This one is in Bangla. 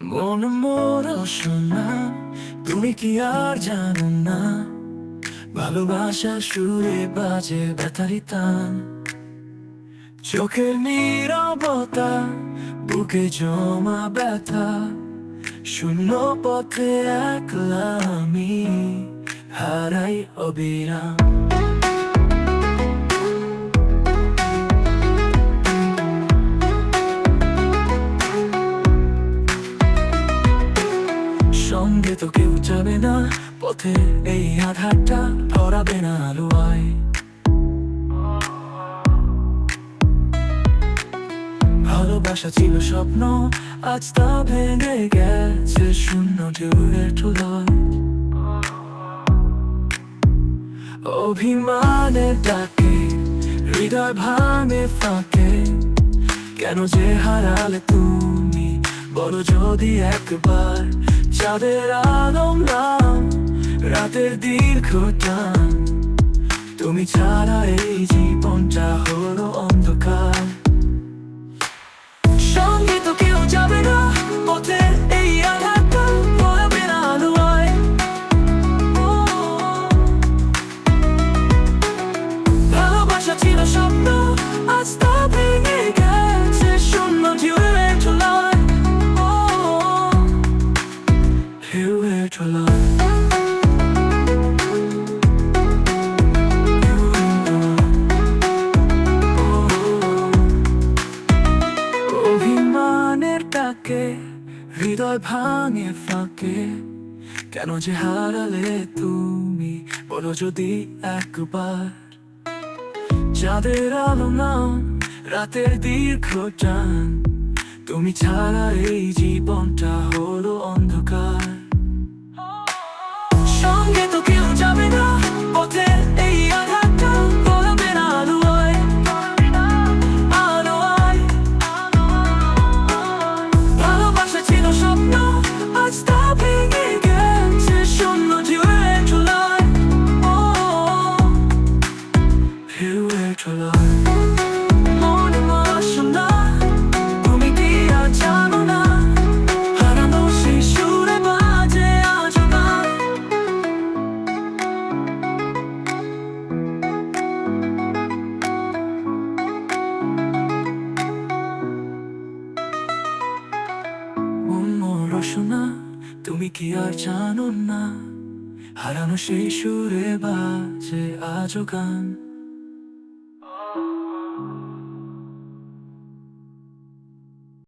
মন মোর শোনা, তুমি কি আর জানো না? ভালোবাসা সুরে বাজে ব্যথারি তান। চোখের নিরবতা, বুকে জমা ব্যথা, শূন্য পথে একলা আমি, হারাই অবিরাম। তো কেউ যাবে না পথে এই আধারটা ধরাবে না ভালোবাসা ছিল স্বপ্ন, আজ তা ভেঙে গেছে শূন্য ঢেউয়ের ঠোলায় অভিমানের ডাকে, হৃদয় ভাঙে ফাঁকে, কেন যে হারালে তুমি বলো যদি একবার চাঁদের আলম নাম, রাতের দীর্ঘ টান। তুমি ছাড়া এই জীবনটা হলো অন্ধকার। হৃদয় ভাঙে ফাঁকে, কেন যে হারালে তুমি? বলো যদি একবার। চাঁদের আলো নাও, রাতের দীর্ঘ টান। তুমি ছাড়া এই জীবনটা হলো অন্ধকার। রসনা তুমি কি আর জানো না? হারানো সেই সুরে বাজে আজও গান।